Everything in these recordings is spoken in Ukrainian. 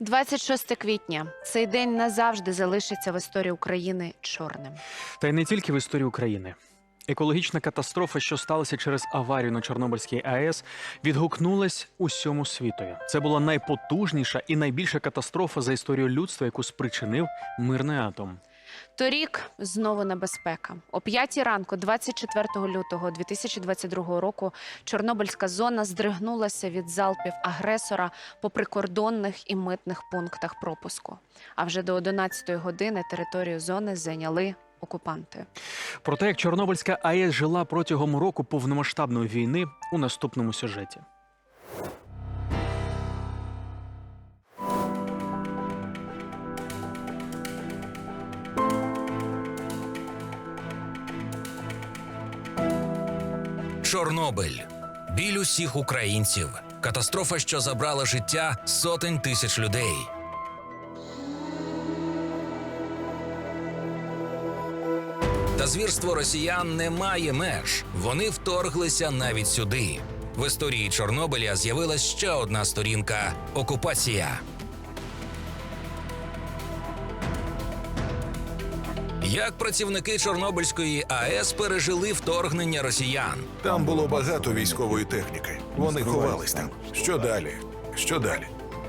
26 квітня. Цей день назавжди залишиться в історії України чорним. Та й не тільки в історії України. Екологічна катастрофа, що сталася через аварію на Чорнобильській АЕС, відгукнулась усьому світові. Це була найпотужніша і найбільша катастрофа за історію людства, яку спричинив мирний атом. Торік знову небезпека. О 5 ранку, 24 лютого 2022 року, Чорнобильська зона здригнулася від залпів агресора по прикордонних і митних пунктах пропуску. А вже до 11 години територію зони зайняли окупанти. Про те, як Чорнобильська АЕС жила протягом року повномасштабної війни у наступному сюжеті. Чорнобиль. Біль усіх українців. Катастрофа, що забрала життя сотень тисяч людей. Та звірство росіян не має меж. Вони вторглися навіть сюди. В історії Чорнобиля з'явилась ще одна сторінка окупація. Як працівники Чорнобильської АЕС пережили вторгнення росіян? Там було багато військової техніки. Вони ховались там. Що далі? Що далі?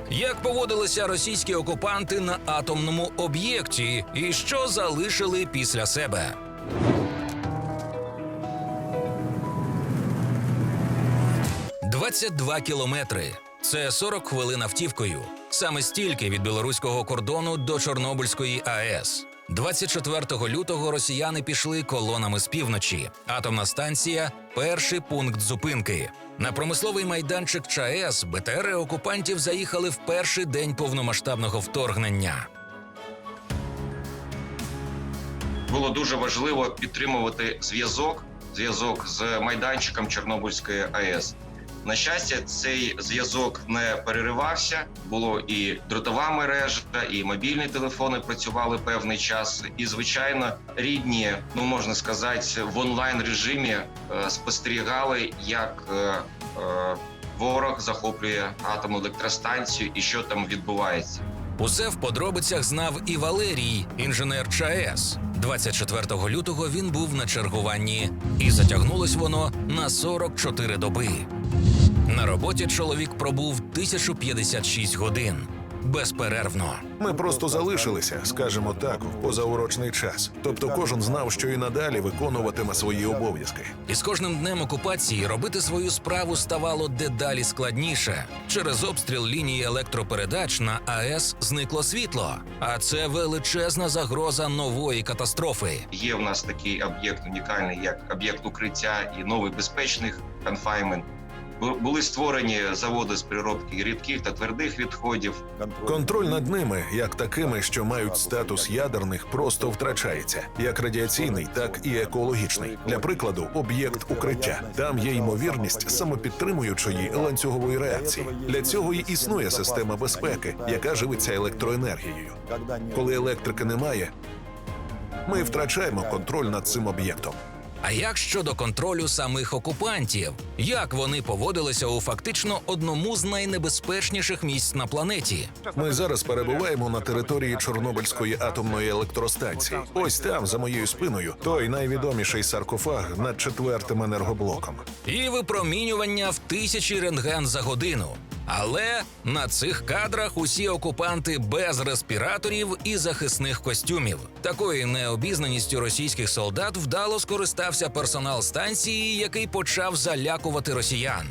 Як поводилися російські окупанти на атомному об'єкті, і що залишили після себе? «22 кілометри. Це 40 хвилин автівкою. Саме стільки від білоруського кордону до Чорнобильської АЕС. 24 лютого росіяни пішли колонами з півночі. Атомна станція перший пункт зупинки. На промисловий майданчик ЧАЕС БТРи окупантів заїхали в перший день повномасштабного вторгнення. було дуже важливо підтримувати зв'язок, зв'язок з майданчиком Чорнобильської АЕС. На щастя, цей зв'язок не переривався. Було і дротова мережа, і мобільні телефони працювали певний час. І звичайно, рідні, ну можна сказати, в онлайн режимі е, спостерігали, як е, е, ворог захоплює атомну електростанцію і що там відбувається. Усе в подробицях знав і Валерій, інженер ЧАЕС. 24 лютого він був на чергуванні, і затягнулось воно на 44 доби. На роботі чоловік пробув 1056 годин безперервно. Ми просто залишилися, скажімо так, в позаурочний час. Тобто кожен знав, що і надалі виконуватиме свої обов'язки. І з кожним днем окупації робити свою справу ставало дедалі складніше. Через обстріл лінії електропередач на АЕС зникло світло, а це величезна загроза нової катастрофи. Є в нас такий об'єкт унікальний, як об'єкт укриття і новий безпечних конфаймент. Бу- Були створені заводи з переробки рідких та твердих відходів. Контроль над ними, як такими, що мають статус ядерних, просто втрачається, як радіаційний, так і екологічний. Для прикладу, об'єкт укриття. Там є ймовірність самопідтримуючої ланцюгової реакції. Для цього і існує система безпеки, яка живиться електроенергією. Коли електрики немає, ми втрачаємо контроль над цим об'єктом. А як щодо контролю самих окупантів? Як вони поводилися у фактично одному з найнебезпечніших місць на планеті? Ми зараз перебуваємо на території Чорнобильської атомної електростанції. Ось там, за моєю спиною, той найвідоміший саркофаг над четвертим енергоблоком. І випромінювання в тисячі рентген за годину. Але на цих кадрах усі окупанти без респіраторів і захисних костюмів. Такою необізнаністю російських солдат вдало скористався персонал станції, який почав залякувати росіян.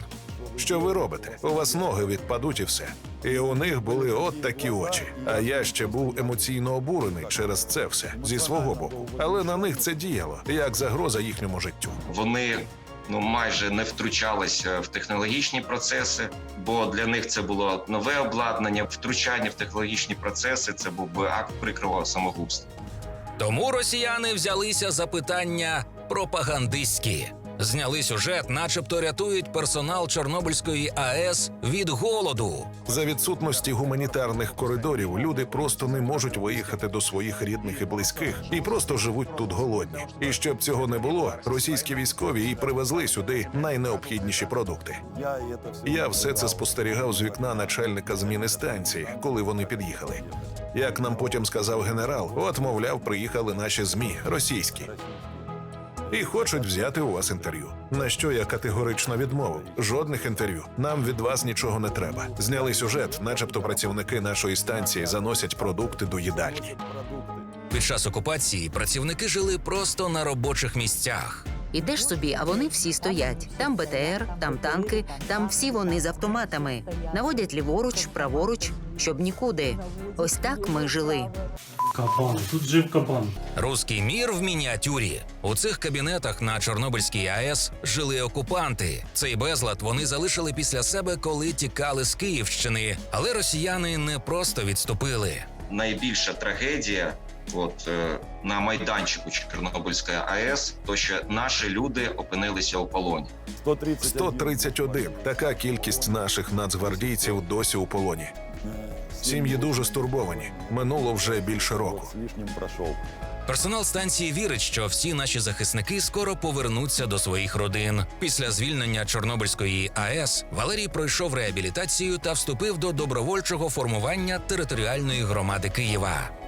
Що ви робите? У вас ноги відпадуть і все. І у них були от такі очі. А я ще був емоційно обурений через це все зі свого боку. Але на них це діяло як загроза їхньому життю. Вони ну майже не втручалися в технологічні процеси, бо для них це було нове обладнання. Втручання в технологічні процеси це був би акт прикрого самогубства. Тому росіяни взялися за питання пропагандистські. Зняли сюжет, начебто рятують персонал Чорнобильської АЕС від голоду. За відсутності гуманітарних коридорів люди просто не можуть виїхати до своїх рідних і близьких і просто живуть тут голодні. І щоб цього не було, російські військові і привезли сюди найнеобхідніші продукти. Я все це спостерігав з вікна начальника зміни станції, коли вони під'їхали. Як нам потім сказав генерал, от мовляв, приїхали наші змі російські. І хочуть взяти у вас інтерв'ю. На що я категорично відмовив. Жодних інтерв'ю. Нам від вас нічого не треба. Зняли сюжет, начебто працівники нашої станції заносять продукти до їдальні. Під час окупації працівники жили просто на робочих місцях. Ідеш собі, а вони всі стоять. Там БТР, там танки, там всі вони з автоматами. Наводять ліворуч, праворуч, щоб нікуди. Ось так ми жили. Кабан, тут жив кабан. Руський мір в мініатюрі. У цих кабінетах на Чорнобильській АЕС жили окупанти. Цей безлад вони залишили після себе, коли тікали з Київщини. Але росіяни не просто відступили. Найбільша трагедія. От е, на майданчику Чорнобильської АЕС, то що наші люди опинилися у полоні. 131. Така кількість наших нацгвардійців досі у полоні. Сім'ї дуже стурбовані. Минуло вже більше року. Персонал станції вірить, що всі наші захисники скоро повернуться до своїх родин. Після звільнення Чорнобильської АЕС Валерій пройшов реабілітацію та вступив до добровольчого формування територіальної громади Києва.